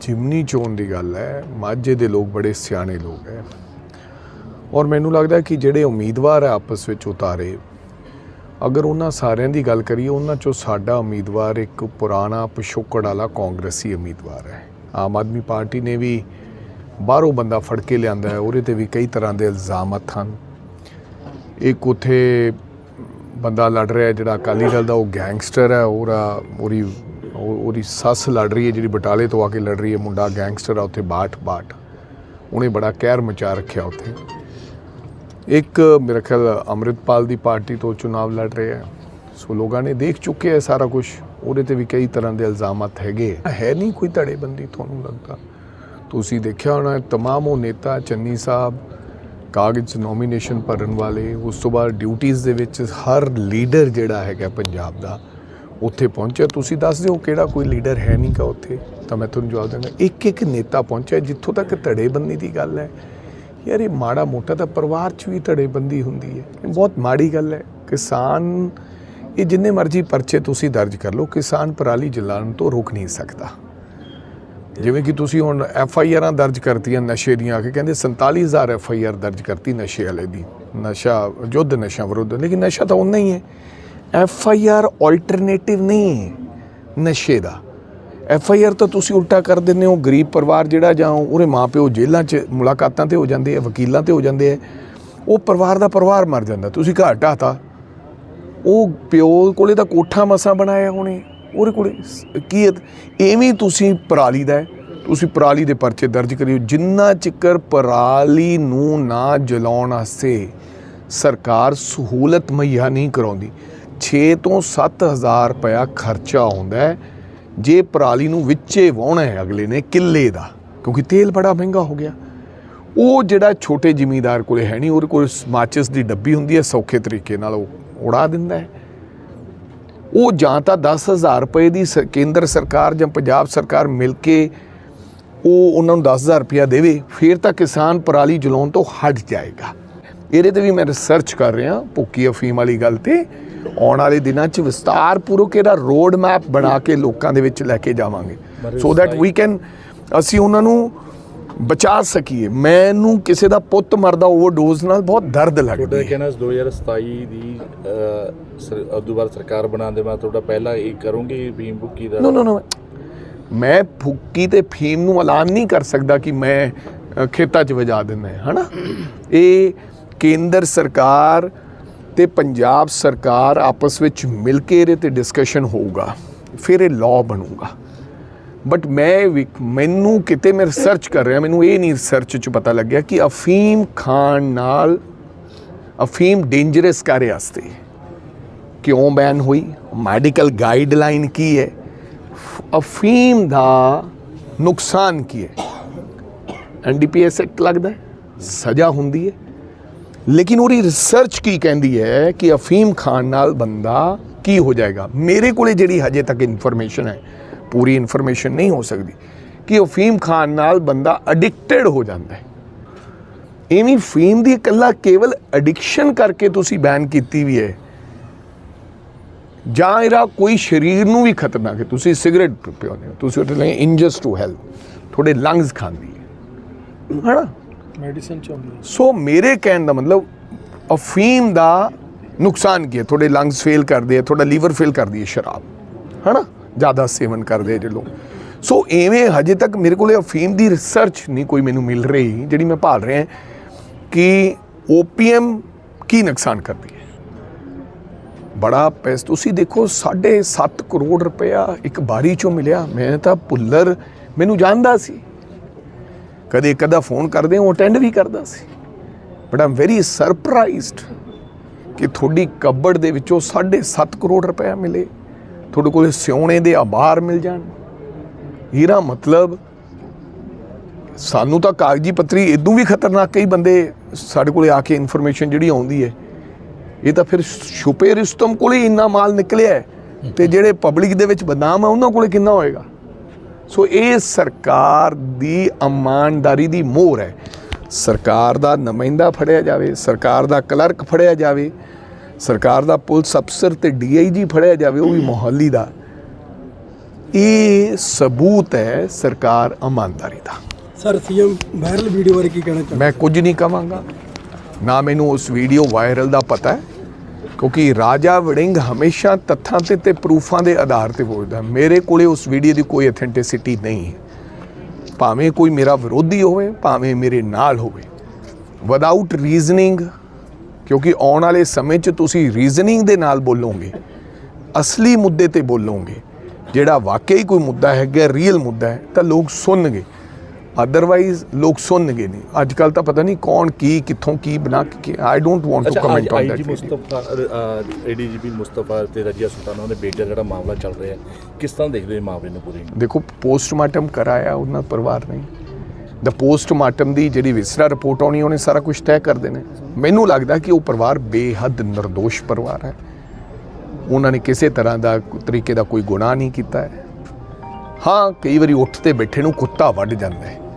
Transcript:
ਜਿਮਨੀ ਚੋਣ ਦੀ ਗੱਲ ਹੈ, ਮਾਝੇ ਦੇ ਲੋਕ ਬੜੇ ਸਿਆਣੇ ਲੋਕ ਹੈ। ਔਰ ਮੈਨੂੰ ਲੱਗਦਾ ਕਿ ਜਿਹੜੇ ਉਮੀਦਵਾਰ ਹੈ ਆਪਸ ਵਿੱਚ ਉਤਾਰੇ, ਅਗਰ ਉਹਨਾਂ ਸਾਰਿਆਂ ਦੀ ਗੱਲ ਕਰੀਏ, ਉਹਨਾਂ ਚੋਂ ਸਾਡਾ ਉਮੀਦਵਾਰ ਇੱਕ ਪੁਰਾਣਾ ਪਿਛੋਕੜ ਵਾਲਾ ਕਾਂਗਰਸੀ ਉਮੀਦਵਾਰ ਹੈ। ਆਮ ਆਦਮੀ ਪਾਰਟੀ ਨੇ ਵੀ ਬਾਹਰੋਂ ਬੰਦਾ ਫੜ ਕੇ ਲਿਆਂਦਾ ਹੈ, ਉਹਦੇ ਤੇ ਵੀ ਕਈ ਤਰ੍ਹਾਂ ਦੇ ਇਲਜ਼ਾਮਤ ਹਨ ਇੱਕ ਉਥੇ ਬੰਦਾ ਲੜ ਰਿਹਾ ਜਿਹੜਾ ਅਕਾਲੀ ਦਲ ਦਾ, ਉਹ ਗੈਂਗਸਟਰ ਹੈ, ਉਹਦਾ, ਉਹਦੀ ਉਹਦੀ ਸੱਸ ਲੜ ਰਹੀ ਹੈ ਜਿਹੜੀ ਬਟਾਲੇ ਤੋਂ ਆ ਕੇ ਲੜ ਰਹੀ ਹੈ ਮੁੰਡਾ ਗੈਂਗਸਟਰ ਆ ਉੱਥੇ ਬਾਟ ਬਾਟ ਉਹਨੇ ਬੜਾ ਕਹਿਰ ਮਚਾ ਰੱਖਿਆ ਉੱਥੇ। ਇੱਕ ਮੇਰੇ ਖਿਆਲ ਅੰਮ੍ਰਿਤਪਾਲ ਦੀ ਪਾਰਟੀ ਤੋਂ ਚੁਣਾਵ ਲੜ ਰਿਹਾ ਹੈ। ਸੋ ਲੋਕਾਂ ਨੇ ਦੇਖ ਚੁੱਕੇ ਹੈ ਸਾਰਾ ਕੁਝ ਉਹਦੇ ਤੇ ਵੀ ਕਈ ਤਰ੍ਹਾਂ ਦੇ ਇਲਜ਼ਾਮਤ ਹੈਗੇ ਹੈ। ਨਹੀਂ ਕੋਈ ਧੜੇਬੰਦੀ ਤੁਹਾਨੂੰ ਲੱਗਦਾ? ਤੁਸੀਂ ਦੇਖਿਆ ਹੋਣਾ ਹੈ, ਤਮਾਮ ਉਹ ਨੇਤਾ ਚੰਨੀ ਸਾਹਿਬ ਕਾਗਜ਼ ਨੋਮੀਨੇਸ਼ਨ ਭਰਨ ਵਾਲੇ ਉਸ ਤੋਂ ਬਾਅਦ ਡਿਊਟੀਆਂ ਦੇ ਵਿੱਚ ਹਰ ਲੀਡਰ ਜਿਹੜਾ ਹੈਗਾ ਪੰਜਾਬ ਦਾ ਉੱਥੇ ਪਹੁੰਚਿਆ। ਤੁਸੀਂ ਦੱਸ ਦਿਓ ਕਿਹੜਾ ਕੋਈ ਲੀਡਰ ਹੈ ਨਹੀਂ ਕਾ ਉੱਥੇ? ਤਾਂ ਮੈਂ ਤੁਹਾਨੂੰ ਜਵਾਬ ਦਿੰਦਾ ਇੱਕ ਇੱਕ ਨੇਤਾ ਪਹੁੰਚਿਆ ਜਿੱਥੋਂ ਤੱਕ ਧੜੇਬੰਦੀ ਦੀ ਗੱਲ ਹੈ। ਯਾਰ ਇਹ ਮਾੜਾ ਮੋਟਾ ਤਾਂ ਪਰਿਵਾਰ 'ਚ ਵੀ ਧੜੇਬੰਦੀ ਹੁੰਦੀ ਹੈ। ਇਹ ਬਹੁਤ ਮਾੜੀ ਗੱਲ ਹੈ। ਕਿਸਾਨ, ਇਹ ਜਿੰਨੇ ਮਰਜ਼ੀ ਪਰਚੇ ਤੁਸੀਂ ਦਰਜ ਕਰ ਲਓ, ਕਿਸਾਨ ਪਰਾਲੀ ਜਲਾਉਣ ਤੋਂ ਰੋਕ ਨਹੀਂ ਸਕਦਾ। ਜਿਵੇਂ ਕਿ ਤੁਸੀਂ ਹੁਣ ਐਫ ਆਈ ਆਰਾਂ ਦਰਜ ਕਰਤੀਆਂ ਨਸ਼ੇ ਦੀਆਂ, ਆ ਕੇ ਕਹਿੰਦੇ 47000 ਐਫ ਆਈ ਆਰ ਦਰਜ ਕਰਤੀ ਨਸ਼ੇ ਵਾਲੇ ਦੀ। ਨਸ਼ਾ ਯੁੱਧ ਨਸ਼ਾ ਵਿਰੁੱਧ। ਲੇਕਿਨ ਨਸ਼ਾ ਤਾਂ ਉਨਾ ਹੀ ਹੈ। ਐਫ ਆਈ ਆਰ ਆਲਟਰਨੇਟਿਵ ਨਹੀਂ ਹੈ ਨਸ਼ੇ ਦਾ। ਐਫ ਆਈ ਆਰ ਤਾਂ ਤੁਸੀਂ ਉਲਟਾ ਕਰ ਦਿੰਦੇ ਹੋ, ਗਰੀਬ ਪਰਿਵਾਰ ਜਿਹੜਾ ਜਾਂ ਉਹਦੇ ਮਾਪਿਓ ਜੇਲ੍ਹਾਂ 'ਚ ਮੁਲਾਕਾਤਾਂ ਤੇ ਹੋ ਜਾਂਦੇ ਆ, ਵਕੀਲਾਂ ਤੇ ਹੋ ਜਾਂਦੇ ਆ, ਉਹ ਪਰਿਵਾਰ ਦਾ ਪਰਿਵਾਰ ਮਰ ਜਾਂਦਾ। ਤੁਸੀਂ ਘਰ ਢਾਤਾ ਉਹ ਪਿਓ ਕੋਲੇ ਤਾਂ ਕੋਠਾ ਮਸਾਂ ਬਣਾਇਆ ਉਹਨੇ ਉਹਦੇ ਕੋਲੇ ਸ- ਕੀ ਐਵੇਂ ਤੁਸੀਂ ਪਰਾਲੀ ਦਾ ਤੁਸੀਂ ਪਰਾਲੀ ਦੇ ਪਰਚੇ ਦਰਜ ਕਰਿਓ। ਜਿੰਨਾ ਚਿਕਰ ਪਰਾਲੀ ਨੂੰ ਨਾ ਜਲਾਉਣ ਵਾਸਤੇ ਸਰਕਾਰ ਸਹੂਲਤ ਮੁਹੱਈਆ ਨਹੀਂ ਕਰਾਉਂਦੀ। 6 ਤੋਂ 7000 ਰੁਪਇਆ ਖਰਚਾ ਆਉਂਦਾ ਜੇ ਪਰਾਲੀ ਨੂੰ ਵਿੱਚੇ ਵਾਹੁਣਾ ਹੈ ਅਗਲੇ ਨੇ ਕਿੱਲੇ ਦਾ, ਕਿਉਂਕਿ ਤੇਲ ਬੜਾ ਮਹਿੰਗਾ ਹੋ ਗਿਆ। ਉਹ ਜਿਹੜਾ ਛੋਟੇ ਜ਼ਿਮੀਂਦਾਰ ਕੋਲੇ ਹੈ ਨਹੀਂ, ਉਹਦੇ ਕੋਲ ਮਾਚਿਸ ਦੀ ਡੱਬੀ ਹੁੰਦੀ ਹੈ, ਸੌਖੇ ਤਰੀਕੇ ਨਾਲ ਉਹ ਉਡਾ ਦਿੰਦਾ ਹੈ। ਉਹ ਜਾਂ ਤਾਂ 10000 ਰੁਪਏ ਦੀ ਸ- ਕੇਂਦਰ ਸਰਕਾਰ ਜਾਂ ਪੰਜਾਬ ਸਰਕਾਰ ਮਿਲ ਕੇ ਉਹ ਉਹਨਾਂ ਨੂੰ 10000 ਰੁਪਇਆ ਦੇਵੇ, ਫਿਰ ਤਾਂ ਕਿਸਾਨ ਪਰਾਲੀ ਜਲਾਉਣ ਤੋਂ ਹਟ ਜਾਏਗਾ। ਇਹਦੇ ਤੇ ਵੀ ਮੈਂ ਰਿਸਰਚ ਕਰ ਰਿਹਾ, ਭੁੱਕੀ ਅਫੀਮ ਵਾਲੀ ਗੱਲ ਤੇ। ਆਉਣ ਵਾਲੇ ਦਿਨਾਂ 'ਚ ਵਿਸਤਾਰਪੂਰਵਕ ਇਹਦਾ ਰੋਡ ਮੈਪ ਬਣਾ ਕੇ ਲੋਕਾਂ ਦੇ ਵਿੱਚ ਲੈ ਕੇ ਜਾਵਾਂਗੇ। ਸੋ ਦੈਟ ਵੀ ਕੈਨ ਅਸੀਂ ਉਹਨਾਂ ਨੂੰ ਬਚਾ ਸਕੀਏ। ਮੈਨੂੰ ਕਿਸੇ ਦਾ ਪੁੱਤ ਮਰਦਾ ਓਵਰਡੋਜ਼ ਨਾਲ ਬਹੁਤ ਦਰਦ ਲੱਗਦਾ ਹੈ। ਕਹਿਣਾ 2027 ਦੀ ਅਹ, ਸਰ- ਉਦੋਂ ਬਾਅਦ ਸਰਕਾਰ ਬਣਾਉਣ ਦੇ ਬਾਅਦ ਤੁਹਾਡਾ ਪਹਿਲਾ ਇਹ ਕਰੋਗੇ ਭੀਮ ਬੁੱਕੀ ਦਾ। ਨੋ ਨੋ ਨੋ ਮੈਂ ਫੁੱਕੀ ਤੇ ਫੀਮ ਨੂੰ ਐਲਾਨ ਨਹੀਂ ਕਰ ਸਕਦਾ ਕਿ ਮੈਂ ਖੇਤਾਂ 'ਚ ਵਜਾ ਦਿੰਦਾ ਹੈ ਹਨਾ? ਇਹ ਕੇਂਦਰ ਸਰਕਾਰ ਤੇ ਪੰਜਾਬ ਸਰਕਾਰ ਆਪਸ ਵਿੱਚ ਮਿਲ ਕੇ ਇਹਦੇ ਤੇ ਡਿਸਕਸ਼ਨ ਹੋਊਗਾ, ਫਿਰ ਇਹ ਲਾਅ ਬਣੂਗਾ। ਬਟ ਮੈਂ ਵੀ, ਮੈਨੂੰ ਕਿਤੇ ਮੈਂ ਰਿਸਰਚ ਕਰ ਰਿਹਾ, ਮੈਨੂੰ ਇਹ ਨਹੀਂ ਰਿਸਰਚ 'ਚ ਪਤਾ ਲੱਗਿਆ ਕਿ ਅਫੀਮ ਖਾਣ ਨਾਲ ਅਫੀਮ ਡੇਂਜਰਸ ਕਾਰੇ ਵਾਸਤੇ? ਕਿਉਂ ਬੈਨ ਹੋਈ? ਮੈਡੀਕਲ ਗਾਈਡਲਾਈਨ ਕੀ ਹੈ? ਅਫੀਮ ਦਾ ਨੁਕਸਾਨ ਕੀ ਹੈ? ਐਨਡੀਪੀਐਸ ਐਕਟ ਲੱਗਦਾ ਸਜ਼ਾ ਹੁੰਦੀ ਹੈ? ਲੇਕਿਨ ਉਹਦੀ ਰਿਸਰਚ ਕੀ ਕਹਿੰਦੀ ਹੈ ਕਿ ਅਫੀਮ ਖਾਣ ਨਾਲ ਬੰਦਾ ਕੀ ਹੋ ਜਾਏਗਾ? ਮੇਰੇ ਕੋਲੇ ਜਿਹੜੀ ਹਜੇ ਤੱਕ ਇਨਫੋਰਮੇਸ਼ਨ ਹੈ, ਪੂਰੀ ਇਨਫੋਰਮੇਸ਼ਨ ਨਹੀਂ ਹੋ ਸਕਦੀ ਕਿ ਅਫੀਮ ਖਾਣ ਨਾਲ ਬੰਦਾ ਐਡਿਕਟਡ ਹੋ ਜਾਂਦਾ ਹੈ। ਇਵੇਂ ਫੀਮ ਦੀ ਇਕੱਲਾ ਕੇਵਲ ਐਡਿਕਸ਼ਨ ਕਰਕੇ ਤੁਸੀਂ ਬੈਨ ਕੀਤੀ ਵੀ ਹੈ। ਜਾਂ ਇਹਦਾ ਕੋਈ ਸਰੀਰ ਨੂੰ ਵੀ ਖਤਰਨਾਕ ਹੈ। ਤੁਸੀਂ ਸਿਗਰਟ ਪਿਉਂਦੇ ਹੋ, ਤੁਸੀਂ ਉਹਦੇ ਲਈ ਇੰਜਸ ਟੂ ਹੈਲਥ ਤੁਹਾਡੇ ਲੰਗਸ ਖਾਂਦੀ ਹੈ। ਹਨਾ? ਮੈਡੀਸਨ ਚ ਆਉਂਦੀ ਹੈ। ਸੋ ਮੇਰੇ ਕਹਿਣ ਦਾ ਮਤਲਬ, ਅਫੀਮ ਦਾ ਨੁਕਸਾਨ ਕੀ ਹੈ? ਤੁਹਾਡੇ ਲੰਗਸ ਫੇਲ ਕਰਦੇ ਆ, ਤੁਹਾਡਾ ਲੀਵਰ ਫੇਲ ਕਰਦੀ ਹੈ ਸ਼ਰਾਬ। ਹਨਾ? ਜ਼ਿਆਦਾ ਸੇਵਨ ਕਰਦੇ ਆ ਜੇ ਲੋਕ। ਸੋ ਐਵੇਂ ਹਜੇ ਤੱਕ ਮੇਰੇ ਕੋਲੇ ਅਫੀਮ ਦੀ ਰਿਸਰਚ ਨਹੀਂ ਕੋਈ ਮੈਨੂੰ ਮਿਲ ਰਹੀ, ਜਿਹੜੀ ਮੈਂ ਭਾਲ ਰਿਹਾ ਕਿ ਓਪੀਐਮ ਕੀ ਨੁਕਸਾਨ ਕਰਦੀ ਹੈ। ਬੜਾ ਪੈਸ ਤੁਸੀਂ ਦੇਖੋ 7.5 ਕਰੋੜ ਰੁਪਇਆ ਇੱਕ ਬਾਰੀ ਚੋਂ ਮਿਲਿਆ। ਮੈਂ ਤਾਂ ਭੁੱਲਰ ਮੈਨੂੰ ਜਾਣਦਾ ਸੀ। ਕਦੇ ਕਦਾ ਫੋਨ ਕਰਦੇ ਉਹ ਅਟੈਂਡ ਵੀ ਕਰਦਾ ਸੀ। ਬਟ ਆਮ ਵੈਰੀ ਸਰਪ੍ਰਾਈਜ਼ਡ ਕਿ ਤੁਹਾਡੀ ਕਬੜ ਦੇ ਵਿੱਚੋਂ 7.5 ਕਰੋੜ ਰੁਪਇਆ ਮਿਲੇ। ਤੁਹਾਡੇ ਕੋਲ ਸਿਉਣੇ ਦੇ ਆਭਾਰ ਮਿਲ ਜਾਣ। ਇਹਦਾ ਮਤਲਬ ਸਾਨੂੰ ਤਾਂ ਕਾਗਜ਼ੀ ਪੱਤਰੀ ਇਦੋਂ ਵੀ ਖਤਰਨਾਕ ਕਈ ਬੰਦੇ ਸਾਡੇ ਕੋਲੇ ਆ ਕੇ ਇਨਫੋਰਮੇਸ਼ਨ ਜਿਹੜੀ ਆਉਂਦੀ ਹੈ ਇਹ ਤਾਂ ਫਿਰ ਛੁਪੇ ਰਿਸਤਮ ਕੋਲੇ ਇੰਨਾ ਮਾਲ ਨਿਕਲਿਆ ਹੈ, ਤੇ ਜਿਹੜੇ ਪਬਲਿਕ ਦੇ ਵਿੱਚ ਬਦਨਾਮ ਆ ਉਹਨਾਂ ਕੋਲੇ ਕਿੰਨਾ ਹੋਏਗਾ? ਸੋ ਇਹ ਸਰਕਾਰ ਦੀ ਇਮਾਨਦਾਰੀ ਦੀ ਮੋਹਰ ਹੈ। ਸਰਕਾਰ ਦਾ ਨੁਮਾਇੰਦਾ ਫੜਿਆ ਜਾਵੇ ਸਰਕਾਰ ਦਾ ਕਲਰਕ ਫੜਿਆ ਜਾਵੇ ਸਰਕਾਰ ਦਾ ਪੁਲਿਸ ਅਫਸਰ ਤੇ ਡੀਆਈਜੀ ਫੜਿਆ ਜਾਵੇ ਉਹ ਵੀ ਮੋਹਾਲੀ ਦਾ। ਇਹ ਸਬੂਤ ਹੈ ਸਰਕਾਰ ਇਮਾਨਦਾਰੀ ਦਾ। ਸਰ ਸੀਐਮ ਵਾਇਰਲ ਵੀਡੀਓ ਬਾਰੇ ਕੀ ਕਹਿਣਾ ਚਾਹੁੰਦੇ ਮੈਂ ਕੁਝ ਨਹੀਂ ਕਵਾਂਗਾ ਨਾ ਮੈਨੂੰ ਉਸ ਵੀਡੀਓ ਵਾਇਰਲ ਦਾ ਪਤਾ ਹੈ। ਕਿਉਂਕਿ ਰਾਜਾ ਵੜਿੰਗ ਹਮੇਸ਼ਾ ਤੱਥਾਂ ਤੇ ਤੇ ਪ੍ਰੂਫਾਂ ਦੇ ਆਧਾਰ ਤੇ ਬੋਲਦਾ ਮੇਰੇ ਕੋਲੇ ਉਸ ਵੀਡੀਓ ਦੀ ਕੋਈ ਅਥੈਂਟਿਸਿਟੀ ਨਹੀਂ ਭਾਵੇਂ ਕੋਈ ਮੇਰਾ ਵਿਰੋਧੀ ਹੋਵੇ, ਭਾਵੇਂ ਮੇਰੇ ਨਾਲ ਹੋਵੇ। ਵਿਦਆਊਟ ਰੀਜ਼ਨਿੰਗ ਕਿਉਂਕਿ ਆਉਣ ਵਾਲੇ ਸਮੇਂ 'ਚ ਤੁਸੀਂ ਰੀਜ਼ਨਿੰਗ ਦੇ ਨਾਲ ਬੋਲੋਗੇ, ਅਸਲੀ ਮੁੱਦੇ ਤੇ ਬੋਲੋਗੇ, ਜਿਹੜਾ ਵਾਕਈ ਕੋਈ ਮੁੱਦਾ ਹੈਗਾ ਰੀਅਲ ਮੁੱਦਾ ਹੈ, ਤਾਂ ਲੋਕ ਸੁਣਨਗੇ। ਅਦਰਵਾਈਜ਼ ਲੋਕ ਸੁਣਨਗੇ ਨਹੀਂ। ਅੱਜ ਕੱਲ ਤਾਂ ਪਤਾ ਨਹੀਂ ਕੌਣ ਕੀ ਕਿੱਥੋਂ ਕੀ ਬਣਾ ਕੇ I don't want to comment on that Mustafa ADGP Mustafa ਤੇ ਰਜੀਆ ਸੁਲਤਾਨਾ ਦੇ ਬੇਟੇ ਜਿਹੜਾ ਮਾਮਲਾ ਚੱਲ ਰਿਹਾ ਕਿਸ ਤਰ੍ਹਾਂ ਦੇਖਦੇ ਹੋ ਮਾਮਲੇ ਨੂੰ ਪੂਰੇ? ਦੇਖੋ ਪੋਸਟਮਾਰਟਮ ਕਰਾਇਆ ਉਹਨਾਂ ਪਰਿਵਾਰ ਨੇ। ਦਾ ਪੋਸਟਮਾਰਟਮ ਦੀ ਜਿਹੜੀ ਵਿਸਰਾ ਰਿਪੋਰਟ ਆਉਣੀ ਉਹਨੇ ਸਾਰਾ ਕੁਝ ਤੈਅ ਕਰ ਦੇਣਾ। ਮੈਨੂੰ ਲੱਗਦਾ ਕਿ ਉਹ ਪਰਿਵਾਰ ਬੇਹੱਦ નિર્ਦੋਸ਼ ਪਰਿਵਾਰ ਹੈ। ਉਹਨਾਂ ਨੇ ਕਿਸੇ ਤਰ੍ਹਾਂ ਦਾ ਤਰੀਕੇ ਦਾ ਕੋਈ ਗੁਨਾਹ ਨਹੀਂ ਕੀਤਾ ਹੈ। ਹਾਂ ਕਈ ਵਾਰੀ ਉੱਠ ਤੇ ਬੈਠੇ ਨੂੰ ਕੁੱਤਾ ਵੱਢ ਜਾਂਦਾ ਹੈ।